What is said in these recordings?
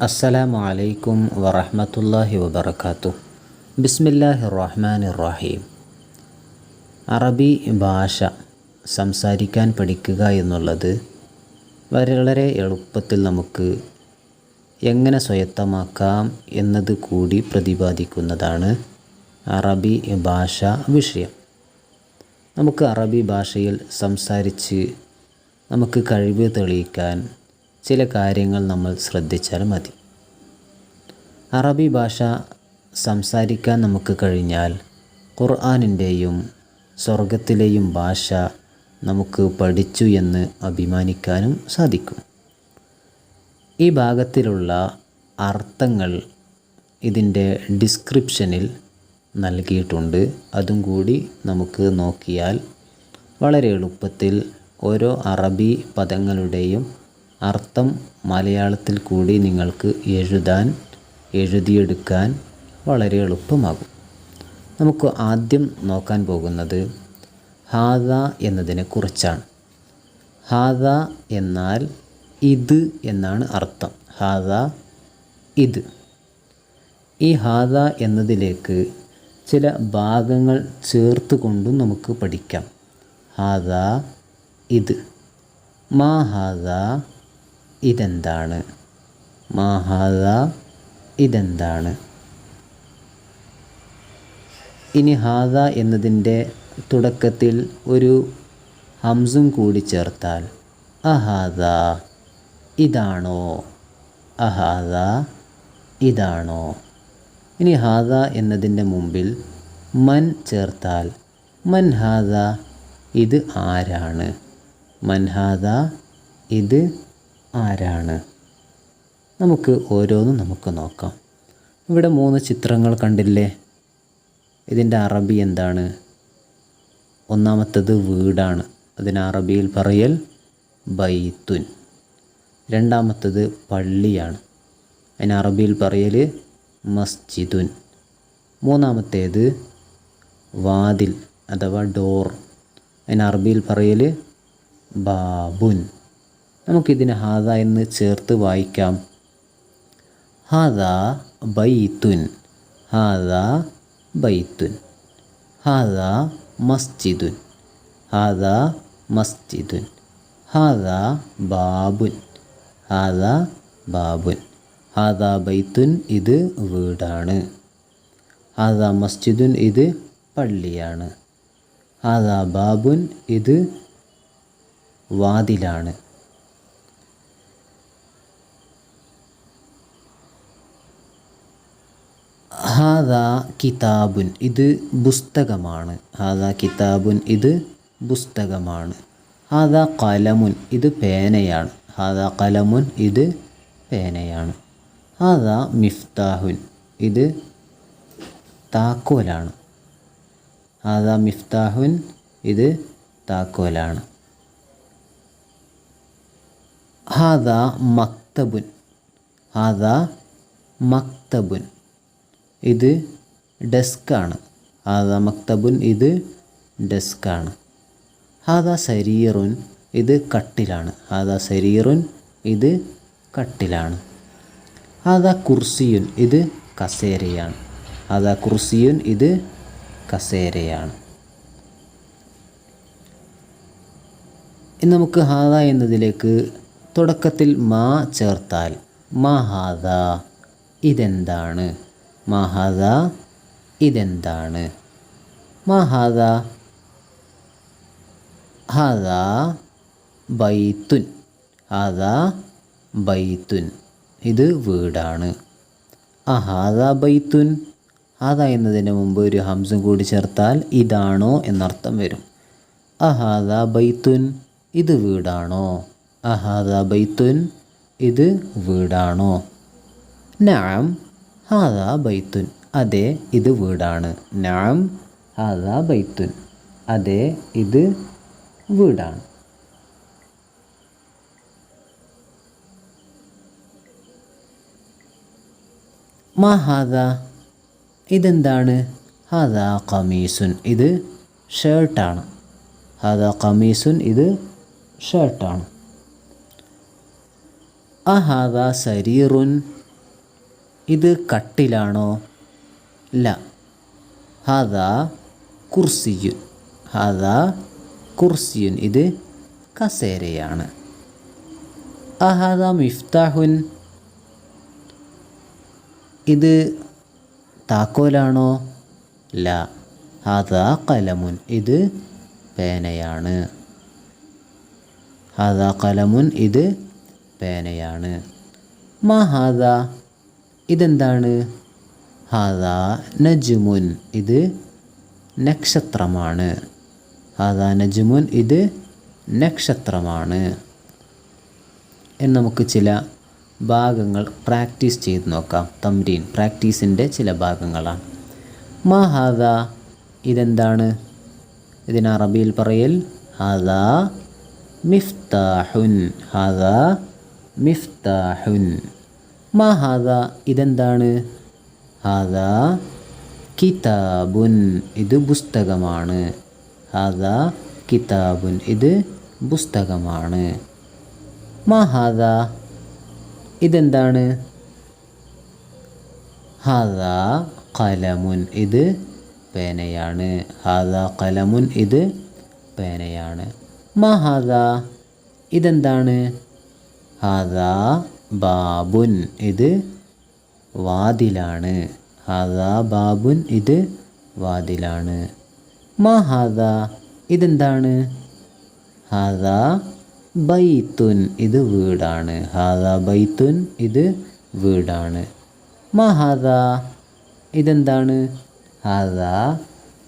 അസ്സലാമു അലൈക്കും വറഹമത്തല്ലാഹി വബർക്കാത്തു ബിസ്മില്ലാഹി റഹ്മാൻ റഹീം അറബി ഭാഷ സംസാരിക്കാൻ പഠിക്കുക എന്നുള്ളത് വളരെ എളുപ്പത്തിൽ നമുക്ക് എങ്ങനെ സ്വയത്തമാക്കാം എന്നത് കൂടി പ്രതിപാദിക്കുന്നതാണ് അറബി ഭാഷ വിഷയം. നമുക്ക് അറബി ഭാഷയിൽ സംസാരിച്ച് നമുക്ക് കഴിവ് തെളിയിക്കാൻ ചില കാര്യങ്ങൾ നമ്മൾ ശ്രദ്ധിച്ചാൽ മതി. അറബി ഭാഷ സംസാരിക്കാൻ നമുക്ക് കഴിഞ്ഞാൽ ഖുർആാനിന്റെയും സ്വർഗത്തിലെയും ഭാഷ നമുക്ക് പഠിച്ചു എന്ന് അഭിമാനിക്കാനും സാധിക്കും. ഈ ഭാഗത്തിലുള്ള അർത്ഥങ്ങൾ ഇതിന്റെ ഡിസ്ക്രിപ്ഷനിൽ നൽകിയിട്ടുണ്ട്. അതും കൂടി നമുക്ക് നോക്കിയാൽ വളരെ എളുപ്പത്തിൽ ഓരോ അറബി പദങ്ങളുടെയും അർത്ഥം മലയാളത്തിൽ കൂടി നിങ്ങൾക്ക് എഴുതാൻ എഴുതിയെടുക്കാൻ വളരെ എളുപ്പമാകും. നമുക്ക് ആദ്യം നോക്കാൻ പോകുന്നത് ഹാദ എന്നതിനെ കുറിച്ചാണ്. ഹാദ എന്നാൽ ഇത് എന്നാണ് അർത്ഥം. ഹാദ ഇത്. ഈ ഹാദ എന്നതിലേക്ക് ചില ഭാഗങ്ങൾ ചേർത്ത് കൊണ്ടും നമുക്ക് പഠിക്കാം. ഹാദ ഇത്. മാ ഹാദ ഇതെന്താണ്? മാഹാദ ഇതെന്താണ്? ഇനി ഹാദ എന്നതിന്റെ തുടക്കത്തിൽ ഒരു ഹംസും കൂടി ചേർത്താൽ അഹാദ ഇതാണോ? അഹാദ ഇതാണോ? ഇനി ഹാദ എന്നതിന്റെ മുമ്പിൽ മൻ ചേർത്താൽ മൻ ഹാദ ഇത് ആരാണ്? മൻഹാദ ഇത് ആരാണ്? നമുക്ക് ഓരോന്നും നമുക്ക് നോക്കാം. ഇവിടെ മൂന്ന് ചിത്രങ്ങൾ കണ്ടില്ലേ? ഇതിന്റെ അറബി എന്താണ്? ഒന്നാമത്തത് വീടാണ്. അതിന് അറബിയിൽ പറയൽ ബൈത്തുൻ. രണ്ടാമത്തത് പള്ളിയാണ്. അതിന് അറബിയിൽ പറയൽ മസ്ജിദുൻ. മൂന്നാമത്തേത് വാതിൽ അഥവാ ഡോർ. അതിന് അറബിയിൽ പറയൽ ബാബുൻ. നമുക്കിതിന് ഹാദ എന്ന് ചേർത്ത് വായിക്കാം. ഹാദ ബൈത്തുൻ. ഹാദ ബൈത്തുൻ. ഹാദ മസ്ജിദുൻ. ഹാദ മസ്ജിദുൻ. ഹാദ ബാബുൻ. ഹാദ ബാബുൻ. ഹാദ ബൈത്തുൻ ഇത് വീടാണ്. ഹാദ മസ്ജിദുൻ ഇത് പള്ളിയാണ്. ഹാദ ബാബുൻ ഇത് വാതിലാണ്. ഹാദ കിതാബുൻ ഇത് പുസ്തകമാണ്. ഹാദ കിതാബുൻ ഇത് പുസ്തകമാണ്. ഹാദ കലമുൻ ഇത് പേനയാണ്. ഹാദ കലമുൻ ഇത് പേനയാണ്. ഹാദ മിഫ്താഹുൻ ഇത് താക്കോലാണ്. ഹാദ മിഫ്താഹുൻ ഇത് താക്കോലാണ്. ഹാദ മക്തബുൻ ഹാദ മക്തബുൻ. ഇത് ഡെസ്കാണ് ഹാദ മക്തബുൻ ഇത് ഡെസ്കാണ് ഹാദ സരീറുൻ ഇത് കട്ടിലാണ്. ഹാദ സരീറുൻ ഇത് കട്ടിലാണ്. ഹാദ കുർസിയുൻ ഇത് കസേരയാണ്. ഹാദ കുർസിയുൻ ഇത് കസേരയാണ്. ഇനി നമുക്ക് ഹാദ എന്നതിലേക്ക് തുടക്കത്തിൽ മാ ചേർത്താൽ മാ ഹാദ ഇതെന്താണ്? മാ ഹാദ ഇതെന്താണ്? മഹദ ഹദ ഹാദ ബൈത്തുൻ. ഹദ ബൈത്തുൻ. ഇത് വീടാണ്. ആ ഹാദ ബൈത്തുൻ. ഹാദ എന്നതിന് മുമ്പ് ഒരു ഹംസം കൂടി ചേർത്താൽ ഇതാണോ എന്നർത്ഥം വരും. അഹാദ ബൈത്തുൻ ഇത് വീടാണോ? അഹാദ ബൈത്തുൻ ഇത് വീടാണോ? നാം ഹാദ ബൈത്തുൻ. അതെ ഇത് വീടാണ്. നാം ഹാദാ ബൈത്തുൻ. അതെ ഇത് വീടാണ്. മാ ഹാദ? ഇതെന്താണ്? ഹാദ കമീസുൻ ഇത് ഷർട്ടാണ്. ഹാദ കമീസുൻ ഇത് ഷർട്ടാണ്. അഹാദ സരീറുൻ ഇത് കട്ടിലാണോ? ല. ഹാദാ കുർസിയുൻ ഹാദാ കുർസിയുൻ. ഇത് കസേരയാണ്. അഹാദാ മിഫ്താഹുൻ. ഇത് താക്കോലാണോ? ല. ഹാദാ കലമുൻ. ഇത് പേനയാണ്. ഹാദാ കലമുൻ. ഇത് പേനയാണ്. മാ ഇതെന്താണ്? ഹാദാ നജുമുൻ ഇത് നക്ഷത്രമാണ്. ഹാദാ നജുമുൻ ഇത് നക്ഷത്രമാണ്. എന്ന് നമുക്ക് ചില ഭാഗങ്ങൾ പ്രാക്ടീസ് ചെയ്ത് നോക്കാം. തംരീൻ പ്രാക്ടീസിന്റെ ചില ഭാഗങ്ങളാണ്. മാ ഹാദ ഇതെന്താണ്? ഇതിന് അറബിയിൽ പറയൽ ഹാദാ മിഫ്താഹുൻ ഹാദാ മിഫ്താഹുൻ. മാ ഹാദ ഇതെന്താണ്? ഹാദ കിതാബുൻ ഇത് പുസ്തകമാണ്. ഹാദ കിതാബുൻ ഇത് പുസ്തകമാണ്. മാ ഹാദ ഇതെന്താണ്? ഹാദ കലമുൻ ഇത് പേനയാണ്. ഹാദ കലമുൻ ഇത് പേനയാണ്. മാ ഹാദ ഇതെന്താണ്? ഹാദ ബാബുൻ ഇത് വാതിലാണ്. ഹാദാ ബാബുൻ ഇത് വാതിലാണ്. മാ ഹാദാ ഇതെന്താണ്? ഹാദാ ബൈത്തുൻ ഇത് വീടാണ്. ഹാദാ ബൈത്തുൻ ഇത് വീടാണ്. മാ ഹാദാ ഇതെന്താണ്? ഹാദാ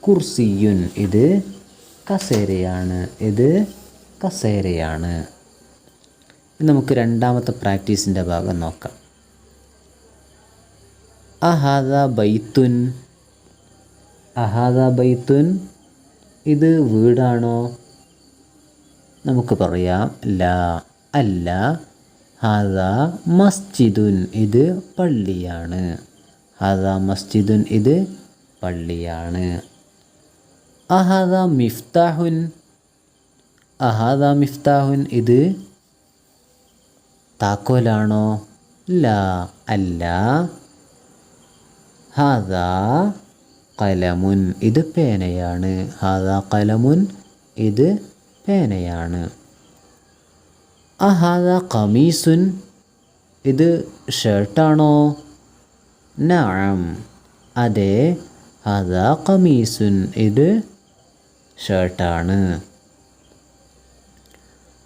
കുർസിയുൻ ഇത് കസേരയാണ്. ഇത് കസേരയാണ്. നമുക്ക് രണ്ടാമത്തെ പ്രാക്ടീസിന്റെ ഭാഗം നോക്കാം. അഹാദ ബൈത്തുൻ. അഹാദ ബൈത്തുൻ. ഇത് വീടാണോ? നമുക്ക് പറയാം ലാ. അല്ല ഹാദ മസ്ജിദുൻ. ഇത് പള്ളിയാണ്. ഹാദ മസ്ജിദുൻ ഇത് പള്ളിയാണ്. അഹാദ മിഫ്താഹുൻ. അഹാദ മിഫ്താഹുൻ ഇത് താക്കോലാണോ? ല അല്ല. ഹാദാ കലമുൻ ഇത് പേനയാണ്. ഹാദാ കലമുൻ ഇത് പേനയാണ്. അഹാദ കമീസുൻ ഇത് ഷർട്ടാണോ? നാം അതെ. ഹാദാ കമീസുൻ ഇത് ഷർട്ടാണ്.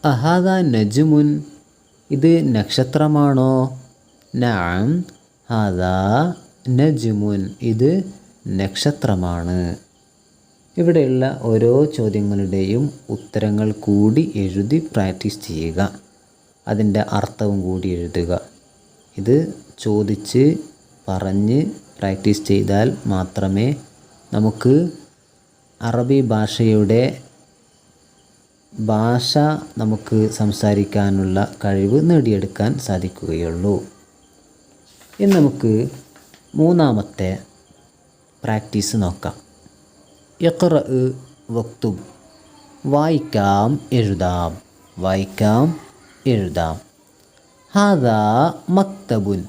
അഹാദ നജുമുൻ ഇത് നക്ഷത്രമാണോ? നഅം ഹാദാ നജ്മുൻ. ഇത് നക്ഷത്രമാണ്. ഇവിടെയുള്ള ഓരോ ചോദ്യങ്ങളുടെയും ഉത്തരങ്ങൾ കൂടി എഴുതി പ്രാക്ടീസ് ചെയ്യുക. അതിന്റെ അർത്ഥവും കൂടി എഴുതുക. ഇത് ചോദിച്ച് പറഞ്ഞ് പ്രാക്ടീസ് ചെയ്താൽ മാത്രമേ നമുക്ക് അറബി ഭാഷയുടെ ഭാഷ നമുക്ക് സംസാരിക്കാനുള്ള കഴിവ് നേടിയെടുക്കാൻ സാധിക്കുകയുള്ളൂ. ഇനി നമുക്ക് മൂന്നാമത്തെ പ്രാക്ടീസ് നോക്കാം. ഇഖ്റ വക്തുബ്. വായിക്കാം എഴുതാം. വായിക്കാം എഴുതാം. ഹാദാ മക്തബുൻ.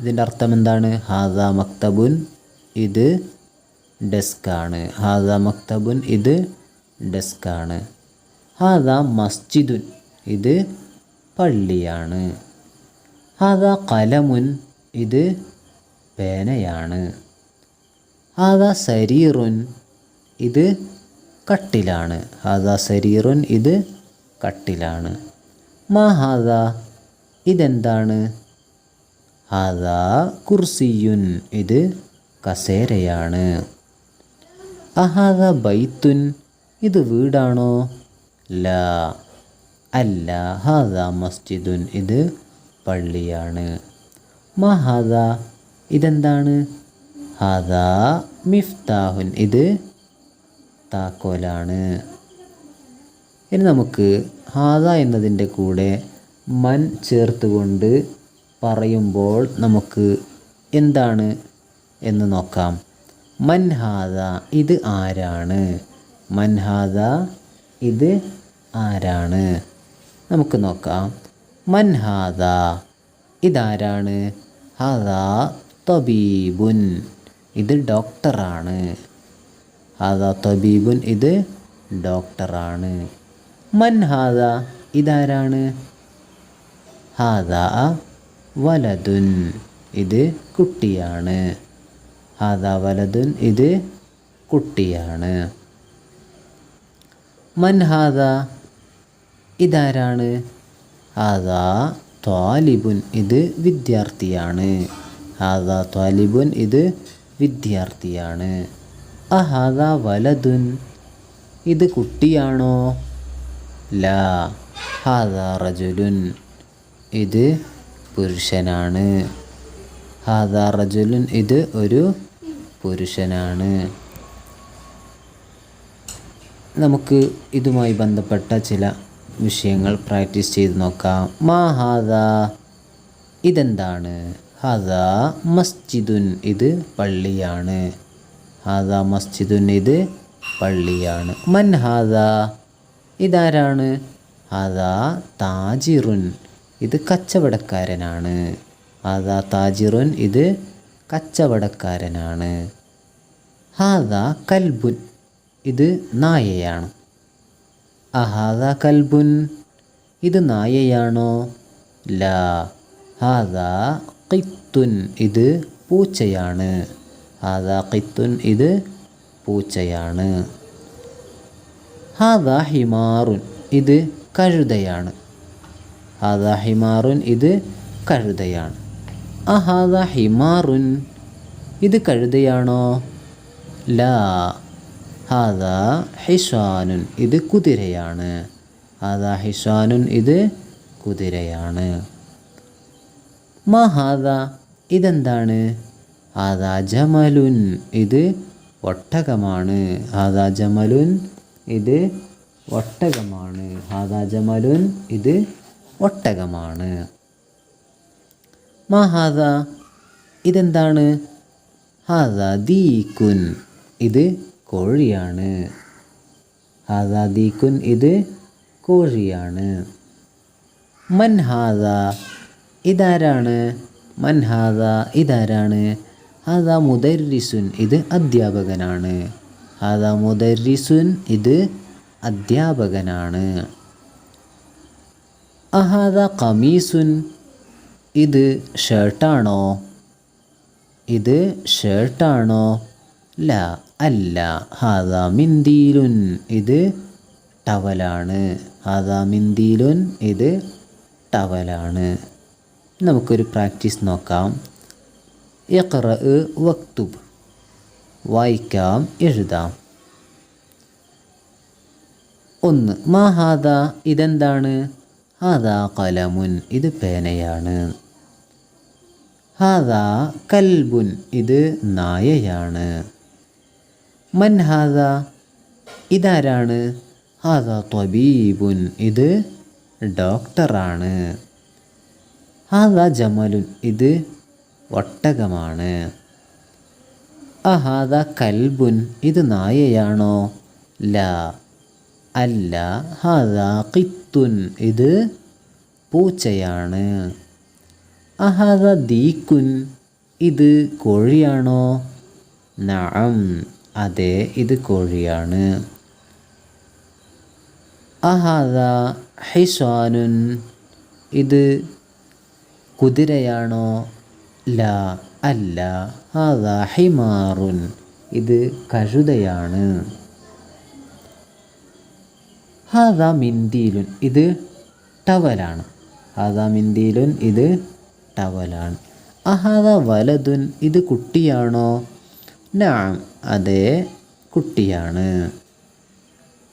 ഇതിന്റെ അർത്ഥം എന്താണ്? ഹാദാ മക്തബുൻ ഇത് ഡെസ്കാണ്. ഹാദാ മക്തബുൻ ഇത് ഡെസ്കാണ്. ഹാദ മസ്ജിദുൻ. ഇത് പള്ളിയാണ്. ഹാദ കലമുൻ. ഇത് പേനയാണ്. ഹാദ സരീറുൻ. ഇത് കട്ടിലാണ്. ഹാദ സരീറുൻ ഇത് കട്ടിലാണ്. മാ ഹാദ? ഇതെന്താണ്? ഹാദ കുർസിയുൻ. ഇത് കസേരയാണ്. അഹാദ ബൈത്തുൻ. ഇത് വീടാണോ? ല. അല്ല ഹാദ മസ്ജിദുൻ ഇത് പള്ളിയാണ്. മഹാദ ഇതെന്താണ്? ഹാദ മിഫ്താഹുൻ ഇത് താക്കോലാണ്. ഇനി നമുക്ക് ഹാദ എന്നതിന്റെ കൂടെ മൻ ചേർത്തുകൊണ്ട് പറയുമ്പോൾ നമുക്ക് എന്താണ് എന്ന് നോക്കാം. മൻഹാദ ഇത് ആരാണ്? മൻഹാദ ഇത് ആരാണ്? നമുക്ക് നോക്കാം. മൻ മൻഹാദ ഇതാരാണ്? ഹാദാ തബീബുൻ. ഇത് ഡോക്ടറാണ്. ഹാദാ തബീബുൻ ഇത് ഡോക്ടറാണ്. മൻ ഹാദ ഇതാരാണ്? ഹാദാ വലതുൻ ഇത് കുട്ടിയാണ്. ഹാദാ വലതുൻ ഇത് കുട്ടിയാണ്. മൻ ഹാദ ഇതാരാണ്? അതാ ത്വാലിബുൻ ഇത് വിദ്യാർത്ഥിയാണ്. ഹാദാ ത്വാലിബുൻ ഇത് വിദ്യാർത്ഥിയാണ്. അഹാദ വലതുൻ ഇത് കുട്ടിയാണോ? ലാ. ഹാദാ റജുലുൻ ഇത് പുരുഷനാണ്. ഹാദാ റജുലുൻ ഇത് ഒരു പുരുഷനാണ്. നമുക്ക് ഇതുമായി ബന്ധപ്പെട്ട ചില വിഷയങ്ങൾ പ്രാക്ടീസ് ചെയ്ത് നോക്കാം. മാ ഹാദ. ഇതെന്താണ്? ഹാദ മസ്ജിദുൻ ഇത് പള്ളിയാണ്. ഹാദ മസ്ജിദുൻ ഇത് പള്ളിയാണ്. മൻ ഹാദ. ഇതാരാണ്? ഹാദ താജിറുൻ ഇത് കച്ചവടക്കാരനാണ്. ഹാദ താജിറുൻ ഇത് കച്ചവടക്കാരനാണ്. ഹാദ കൽബുൻ ഇത് നായയാണ്. അഹാദ കൽബുൻ. ഇത് നായയാണോ? ലാ. ഹാദ കിത്തുൻ ഇത് പൂച്ചയാണ്. ഹാദ കിത്തുൻ ഇത് പൂച്ചയാണ്. ഹാദ ഹിമാറുൻ. ഇത് കഴുതയാണ്. ഹാദ ഹിമാറുൻ. ഇത് കഴുതയാണ്. അഹാദ ഹിമാറുൻ. ഇത് കഴുതയാണോ? ലാ. ഹാദ ഹിഷാനുൻ ഇത് കുതിരയാണ്. ഹാദ ഹിഷാനുൻ ഇത് കുതിരയാണ്. മഹാദ ഇതെന്താണ്? ഹാദ ജമലുൻ ഇത് ഒട്ടകമാണ്. ഹാദ ജമലുൻ ഇത് ഒട്ടകമാണ്. ഹാദ ജമലുൻ ഇത് ഒട്ടകമാണ്. മഹാദ ഇതെന്താണ്? ഹാദ ദീകുൻ ഇത് കോഴിയാണ്. ഹാദാദീക്കുൻ ഇത് കോഴിയാണ്. മൻ ഹാദ ഇതാരാണ്? മൻ ഹാദ ഇതാരാണ്? ഹാദ മുദരിസുൻ ഇത് അധ്യാപകനാണ്. ഹാദ മുദരിസുൻ ഇത് അധ്യാപകനാണ്. അഹാദ കമീസുൻ ഇത് ഷർട്ടാണോ? ഇത് ഷർട്ടാണോ? ല. അല്ല. ഹാദാ മിന്ദീലുൻ ഇത് ടവലാണ്. ഹാദാ മിന്ദീലുൻ ഇത് ടവലാണ്. നമുക്കൊരു പ്രാക്ടീസ് നോക്കാം. ഇഖ്റ വക്തുബ്. വായിക്കാം എഴുതാം. ഒന്ന് മാ ഹാദ ഇതെന്താണ്? ഹാദാ കലമുൻ ഇത് പേനയാണ്. ഹാദാ കൽബുൻ ഇത് നായയാണ്. മൻ ഹാദ? ഇതാരാണ്? ഹാദ ത്വബീബുൻ. ഇത് ഡോക്ടറാണ്. ഹാദ ജമലുൻ. ഇത് ഒട്ടകമാണ്. അഹാദ കൽബുൻ. ഇത് നായയാണോ? ല. അല്ല. ഹാദ കിത്തുൻ ഇത് പൂച്ചയാണ്. അഹാദ ദീക്കുൻ. ഇത് കോഴിയാണോ? നഅം അതെ ഇത് കോഴിയാണ്. അഹാദ ഹിസ്വാനുൻ ഇത് കുതിരയാണോ? ല അല്ല ഹാദ ഹിമാറുൻ ഇത് കഴുതയാണ്. ഹാദ മിന്തിയിലുൻ ഇത് ടവലാണ്. ഹാദ മിന്തിയിലുൻ ഇത് ടവലാണ്. അഹാദ വലതുൻ ഇത് കുട്ടിയാണോ? നാം അതെ കുട്ടിയാണ്.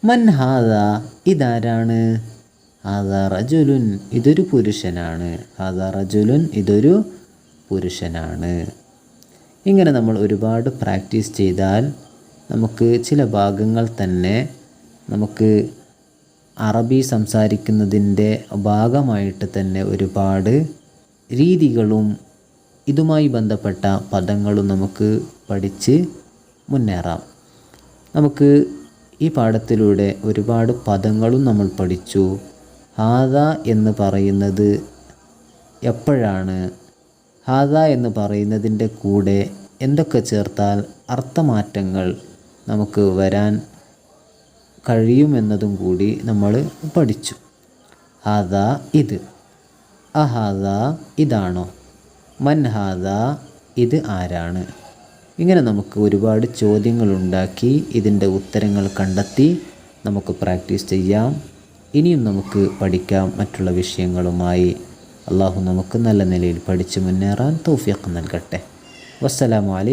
മൻ ഹാദ ഇതാരാണ്? ഹാദ റജുലുൻ ഇതൊരു പുരുഷനാണ്. ഹാദ റജുലുൻ ഇതൊരു പുരുഷനാണ്. ഇങ്ങനെ നമ്മൾ ഒരുപാട് പ്രാക്ടീസ് ചെയ്താൽ നമുക്ക് ചില ഭാഗങ്ങൾ തന്നെ നമുക്ക് അറബി സംസാരിക്കുന്നതിന്റെ ഭാഗമായിട്ട് തന്നെ ഒരുപാട് രീതികളും ഇതുമായി ബന്ധപ്പെട്ട പദങ്ങളും നമുക്ക് പഠിച്ച് മുന്നേറാം. നമുക്ക് ഈ പാഠത്തിലൂടെ ഒരുപാട് പദങ്ങളും നമ്മൾ പഠിച്ചു. ഹാദ എന്ന് പറയുന്നത് എപ്പോഴാണ്? ഹാദ എന്ന് പറയുന്നതിന്റെ കൂടെ എന്തൊക്കെ ചേർത്താൽ അർത്ഥമാറ്റങ്ങൾ നമുക്ക് വരാൻ കഴിയുമെന്നതും കൂടി നമ്മൾ പഠിച്ചു. ഹാദ ഇത്. അഹാദ ഇതാണോ? മൻ ഹാദ ഇത് ആരാണ്? ഇങ്ങനെ നമുക്ക് ഒരുപാട് ചോദ്യങ്ങൾ ഉണ്ടാക്കി ഇതിന്റെ ഉത്തരങ്ങൾ കണ്ടെത്തി നമുക്ക് പ്രാക്ടീസ് ചെയ്യാം. ഇനിയും നമുക്ക് പഠിക്കാം. മറ്റുള്ള വിഷയങ്ങളുമായി അള്ളാഹു നമുക്ക് നല്ല നിലയിൽ പഠിച്ചു മുന്നേറാൻ തൗഫീഖ് നൽകട്ടെ. വസ്സലാമു അലൈക്കും